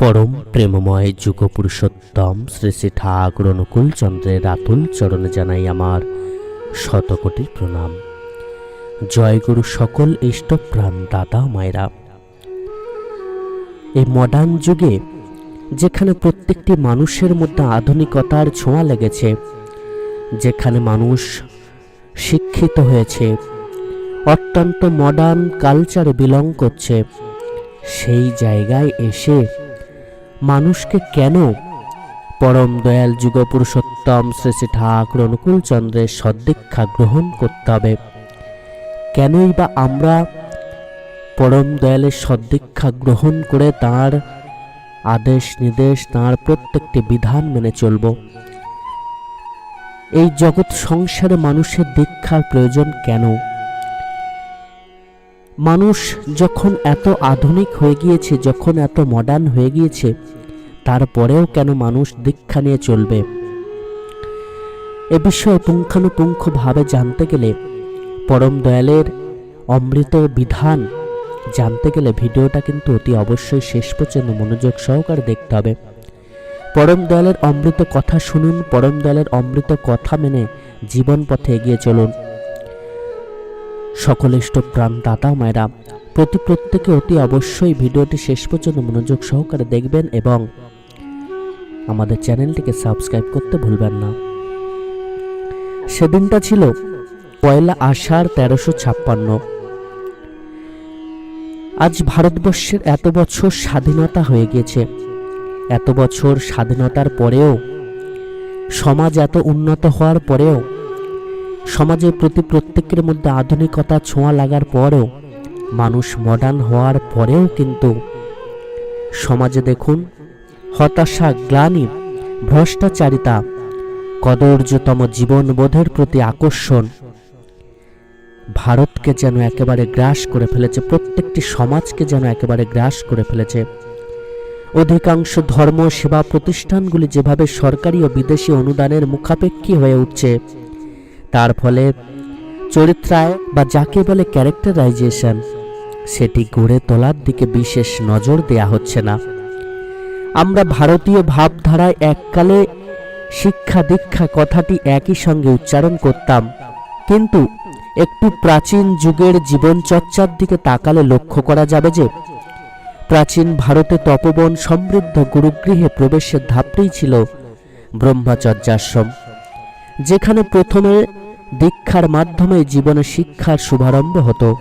পরম প্রেমময় যুগ পুরুষোত্তম শ্রী শ্রী ঠাকুর অনুকূল চন্দ্রের আতুল চরণে জানাই আমার শতকোটি প্রণাম। জয় গুরু সকল ইষ্টপ্রাণ দাদা মায়েরা। এই মডার্ন যুগে যেখানে প্রত্যেকটি মানুষের মধ্যে আধুনিকতার ছোঁয়া লেগেছে, যেখানে মানুষ শিক্ষিত হয়েছে, অত্যন্ত মডার্ন কালচারে বিলং করছে, সেই জায়গায় এসে মানুষকে কেন? পরম দয়াল যুগ পুরুষোত্তম শ্রী শ্রী ঠাকুর অনুকূল চন্দ্রের সদ্দীক্ষা গ্রহণ করতে হবে। কেনই বা আমরা পরম দয়ালের সদ্দীক্ষা গ্রহণ করে তার আদেশ নির্দেশ তার প্রত্যেকটি বিধান মেনে চলব। এই জগৎ সংসারে মানুষের দীক্ষার প্রয়োজন কেন? মানুষ যখন এত আধুনিক হয়ে গিয়েছে, যখন এত মডার্ন হয়ে গিয়েছে, তারপরেও কেন মানুষ দীক্ষা নিয়ে চলবে? এ বিষয়ে পুঙ্খানুপুঙ্খভাবে জানতে গেলে পরম দয়ালের অমৃত বিধান জানতে গেলে ভিডিওটা কিন্তু অতি অবশ্যই শেষ পর্যন্ত মনোযোগ সহকারে দেখতে হবে। পরম দয়ালের অমৃত কথা শুনুন, পরম দয়ালের অমৃত কথা মেনে জীবন পথে এগিয়ে চলুন। সকল ইষ্টপ্রাণ দাদা মায়েরা, প্রতি প্রত্যেকে অতি অবশ্যই ভিডিওটি শেষ পর্যন্ত মনোযোগ সহকারে দেখবেন এবং আমাদের চ্যানেলটিকে সাবস্ক্রাইব করতে ভুলবেন না। সেদিনটা ছিল পয়লা আষাঢ় তেরোশো ছাপ্পান্ন। আজ ভারতবর্ষের এত বছর স্বাধীনতা হয়ে গিয়েছে। এত বছর স্বাধীনতার পরেও, সমাজ এত উন্নত হওয়ার পরেও, সমাজের প্রতি প্রত্যেকের মধ্যে আধুনিকতা ছোঁয়া লাগার পরেও, মানুষ মডার্ন হওয়ার পরেও কিন্তু সমাজে দেখুন, হতাশা, গ্লানি, ভ্রষ্টাচারিতা কদর্যতম জীবনবোধের প্রতি আকর্ষণ ভারতকে যেন একেবারে গ্রাস করে ফেলেছে, প্রত্যেকটি সমাজকে যেন একেবারে গ্রাস করে ফেলেছে। অধিকাংশ ধর্ম, সেবা প্রতিষ্ঠানগুলি যেভাবে সরকারি ও বিদেশি অনুদানের মুখাপেক্ষী হয়ে উঠছে, তার ফলে চরিত্রায় বা যাকে বলে ক্যারেক্টারাইজেশন, সেটি গড়ে তোলার দিকে বিশেষ নজর দেয়া হচ্ছে না। আমরা ভারতীয় ভাবধারায় এককালে শিক্ষা দীক্ষা কথাটি একই সঙ্গে উচ্চারণ করতাম, কিন্তু একটু প্রাচীন যুগের জীবনচর্চার দিকে তাকালে লক্ষ্য করা যাবে যে, প্রাচীন ভারতে তপবন সমৃদ্ধ গুরুগৃহে প্রবেশের ধাপটাই ছিল ব্রহ্মচর্যাশ্রম, যেখানে প্রথমে দীক্ষার মাধ্যমে জীবনে শিক্ষার শুভারম্ভ হতো।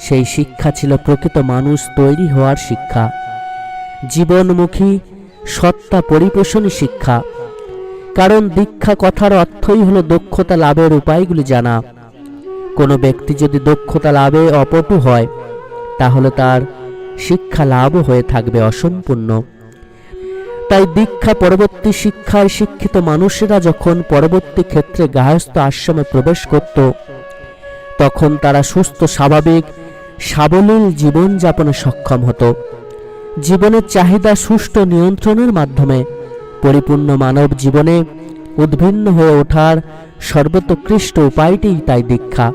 সেই শিক্ষা ছিল প্রকৃত মানুষ তৈরি হওয়ার শিক্ষা। জীবনমুখী, সত্তা পরিপোষণী শিক্ষা। কারণ দীক্ষা কথার অর্থই হলো দক্ষতা লাভের উপায়গুলি জানা। কোনো ব্যক্তি যদি দক্ষতা লাভে অপটু হয়, তাহলে তার শিক্ষা লাভও হয়ে থাকবে অসম্পূর্ণ। তাই দীক্ষা পরবর্তী শিক্ষায় শিক্ষিত মানুষেরা যখন পরবর্তী ক্ষেত্রে গায়স্থ আশ্রমে প্রবেশ করত, তখন তারা সুস্থ, স্বাভাবিক, সাবলীল জীবনযাপনে সক্ষম হতো। জীবনের চাহিদা সুষ্ঠু নিয়ন্ত্রণের মাধ্যমে পরিপূর্ণ মানব জীবনে উদ্ভিন্ন হয়ে ওঠার সর্বোৎকৃষ্ট উপায়টি তাই দীক্ষা।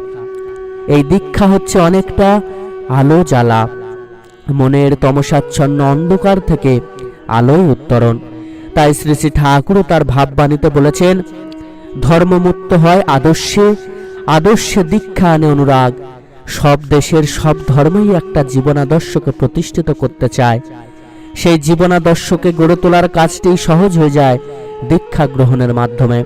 এই দীক্ষা হচ্ছে অনেকটা আলো জ্বালা। মনের তমসাচ্ছন্ন অন্ধকার থেকে আলোয় উত্তরণ। তাই শ্রী শ্রী ঠাকুরও তার ভাববাণীতে বলেছেন, ধর্মমুক্ত হয় আদর্শে আদর্শে দীক্ষা আনে অনুরাগ। সব দেশের সব ধর্মই একটা জীবনাদর্শকে প্রতিষ্ঠিত করতে চায়। সেই জীবনাদর্শকে গড়ে তোলার কাজটি সহজ হয়ে যায় দীক্ষা গ্রহণের মাধ্যমে।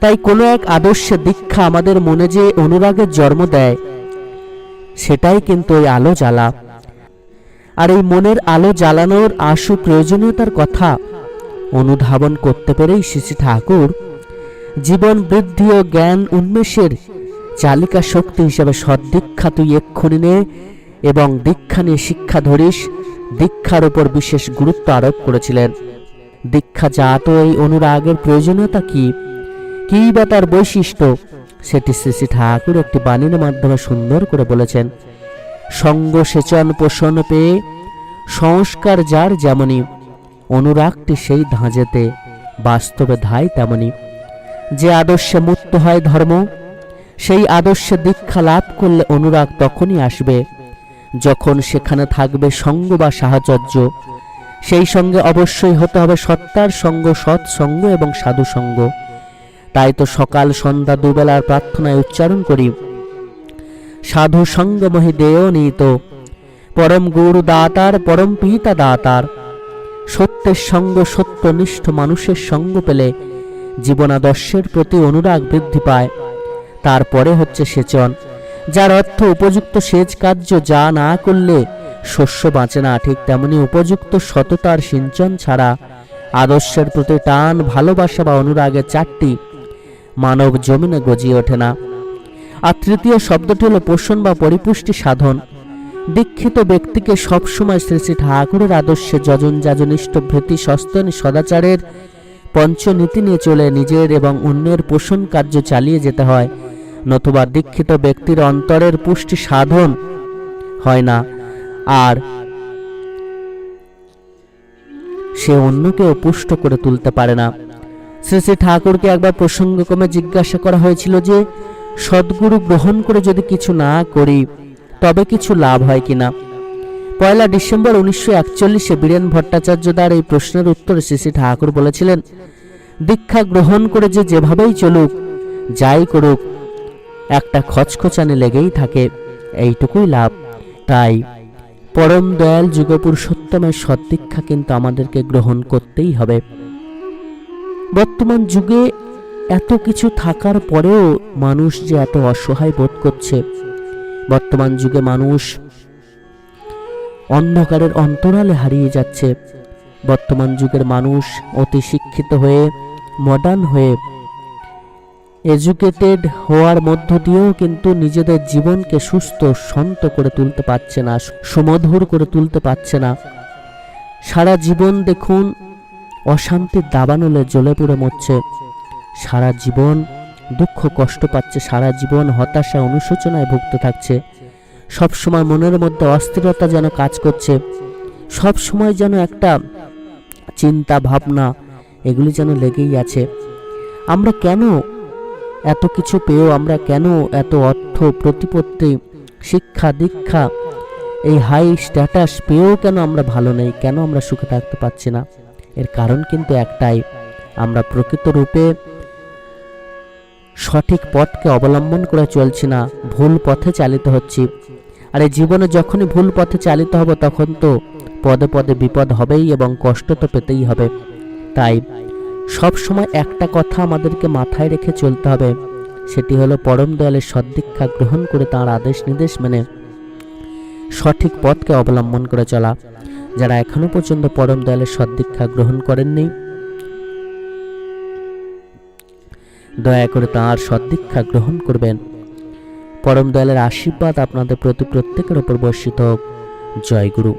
তাই কোনো এক আদর্শে দীক্ষা আমাদের মনে যে অনুরাগের জন্ম দেয়, সেটাই কিন্তু ওই আলো জ্বালা। আর এই মনের আলো জ্বালানোর আশু প্রয়োজনীয়তার কথা অনুধাবন করতে পেরেই শ্রী ঠাকুর জীবন বৃদ্ধি ও জ্ঞান উন্মেষের চালিকা শক্তি হিসেবে সদ্দীক্ষা তুই এক্ষুনি নে এবং দীক্ষা নিয়ে শিক্ষা ধরিস, দীক্ষার উপর বিশেষ গুরুত্ব আরোপ করেছিলেন। দীক্ষা জাত এই অনুরাগের প্রয়োজনীয়তা কি? কী বা তার বৈশিষ্ট্য? সেটি শ্রী শ্রী ঠাকুর একটি বাণীর মাধ্যমে সুন্দর করে বলেছেন। সঙ্গ সেচন পোষণ পেয়ে, সংস্কার যার যেমনই, অনুরাগটি সেই ধাঁজেতে, বাস্তবে ধায় তেমনি যে আদর্শে মুক্ত হয় ধর্ম, সেই আদর্শে দীক্ষা লাভ করলে অনুরাগ তখনই আসবে, যখন সেখানে থাকবে সঙ্গ বা সাহচর্য সেই সঙ্গে অবশ্যই হতে হবে সত্তার সঙ্গ সৎসঙ্গ এবং সাধু সঙ্গ। তাই তো সকাল, সন্ধ্যা, দুবেলার প্রার্থনায় উচ্চারণ করি। সাধু সঙ্গ মহি দেয় নিত। পরম গুরু দাতার পরম পিতা দাতার সত্যের সঙ্গ, সত্যনিষ্ঠ মানুষের সঙ্গ পেলে জীবনাদর্শের প্রতি অনুরাগ বৃদ্ধি পায়। তারপরে হচ্ছে সেচন, যার অর্থ উপযুক্ত সেচ কার্য যা না করলে শস্য বাঁচে না। ঠিক তেমনি উপযুক্ত সততার সিঞ্চন ছাড়া আদর্শের প্রতি টান, ভালোবাসা বা অনুরাগের চারটি মানব জমিনে গজিয়ে ওঠে না। আর তৃতীয় শব্দটি হলো পোষণ বা পরিপুষ্টি সাধন। দীক্ষিত ব্যক্তিকে সবসময় শ্রী শ্রী ঠাকুরের আদর্শে যজন যাজনিষ্ঠ ভৃতি সস্তন সদাচারের পঞ্চনীতি নিয়ে চলে নিজের এবং অন্যের পোষণ কার্য চালিয়ে যেতে হয়, নতুবা দীক্ষিত ব্যক্তির অন্তরের পুষ্টি সাধন হয় না। আর সে অন্যকেও পুষ্ট করে তুলতে পারে না। শ্রী শ্রী ঠাকুরকে একবার প্রসঙ্গক্রমে জিজ্ঞাসা করা হয়েছিল যে সদ্গুরু গ্রহণ করে যদি কিছু না করি, তবে কিছু লাভ হয় কিনা? পয়লা ডিসেম্বর উনিশশো একচল্লিশে বীরেন ভট্টাচার্য দ্বার এই প্রশ্নের উত্তরে শ্রী ঠাকুর বলেছিলেন, দীক্ষা গ্রহণ করে যে যেভাবেই চলুক, যাই করুক, একটা খচখচানি লেগেই থাকে, এইটুকুই লাভ। তাই পরম দয়াল যুগপুরুষোত্তমের সদ্দীক্ষা কিন্তু আমাদেরকে গ্রহণ করতেই হবে। বর্তমান যুগে এত কিছু থাকার পরেও মানুষ যে এত অসহায় বোধ করছে। বর্তমান যুগে মানুষ অন্ধকারের অন্তরালে হারিয়ে যাচ্ছে। বর্তমান যুগের মানুষ অতি শিক্ষিত হয়ে মডার্ন হয়ে এডুকেটেড হওয়ার মধ্য দিয়েও কিন্তু নিজেদের জীবনকে সুস্থ, শান্ত করে তুলতে পারছে না, সুমধুর করে তুলতে পারছে না। সারা জীবন দেখুন, অশান্তির দাবানলে জ্বলে পড়ে মরছে। সারা জীবন, দুঃখ, কষ্ট পাচ্ছে, সারা জীবন হতাশা, অনুশোচনায় ভুগতে থাকছে। সব সময় মনের মধ্যে অস্থিরতা যেন কাজ করছে। সব সময় যেন একটা চিন্তা, ভাবনা এগুলি যেন লেগেই আছে। আমরা কেন এত কিছু পেয়েও, আমরা কেন এত অর্থ, প্রতিপত্তি, শিক্ষা, দীক্ষা, এই হাই স্ট্যাটাস পেয়েও কেন আমরা ভালো নেই? কেন আমরা সুখে থাকতে পারছি না? এর কারণ কিন্তু একটাই, আমরা প্রকৃত রূপে সঠিক পথকে অবলম্বন করে চলছি না, ভুল পথে চালিত হচ্ছি। আর এই জীবনে যখনই ভুল পথে চালিত হব, তখন তো পদে পদে বিপদ হবেই এবং কষ্ট তো পেতেই হবে। তাই সব সময় একটা কথা আমাদেরকে মাথায় রেখে চলতে হবে। সেটি হলো পরম দয়ালের সদ্দীক্ষা গ্রহণ করে তাঁর আদেশ নির্দেশ মেনে সঠিক পথকে অবলম্বন করে চলা। যারা এখনও পর্যন্ত পরম দয়ালের সদ্দীক্ষা গ্রহণ করেননি দয়া করে তাঁর সদ্দীক্ষা গ্রহণ করবেন। পরম দয়ালের আশীর্বাদ আপনাদের প্রতি প্রত্যেকের ওপর বর্ষিত হোক। জয় গুরু।